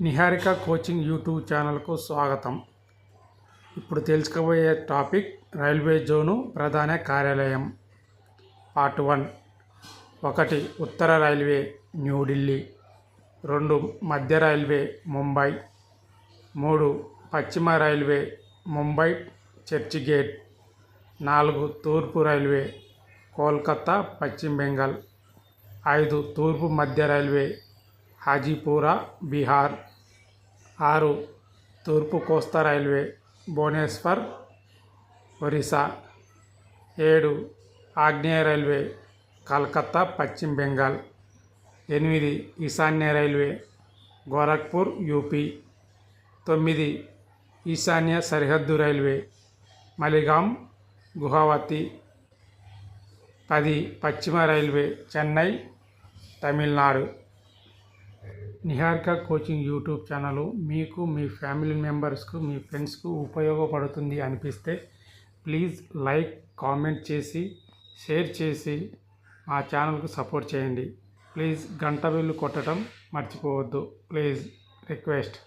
Niharika coaching YouTube ఛానల్కు స్వాగతం. ఇప్పుడు తెలుసుకోబోయే టాపిక్ రైల్వే జోను ప్రధాన కార్యాలయం. Part one. ఒకటి ఉత్తర రైల్వే న్యూఢిల్లీ రెండు మధ్య రైల్వే ముంబై. మూడు పశ్చిమ రైల్వే ముంబై చర్చిగేట్ నాలుగు తూర్పు రైల్వే కోల్కతా పశ్చిమ బెంగాల్. ఐదు తూర్పు మధ్య రైల్వే హాజీపూరా బీహార్. ఆరు తూర్పు కోస్తా రైల్వే భువనేశ్వర్ ఒరిస్సా. ఏడు ఆగ్నేయ రైల్వే కలకత్తా పశ్చిమ బెంగాల్. ఎనిమిది ఈశాన్య రైల్వే గోరఖ్పూర్ యూపీ. తొమ్మిది ఈశాన్య సరిహద్దు రైల్వే మలిగాం గుహావతి పది పశ్చిమ railway Chennai Tamil Nadu. Niharika coaching YouTube channel మీకు మీ ఫ్యామిలీ మెంబర్స్కు మీ ఫ్రెండ్స్కు ఉపయోగపడుతుంది అనిపిస్తే ప్లీజ్ లైక్ కామెంట్ చేసి షేర్ చేసి మా ఛానల్కు సపోర్ట్ చేయండి. ప్లీజ్ గంట బిల్లు కొట్టడం మర్చిపోవద్దు. Please request.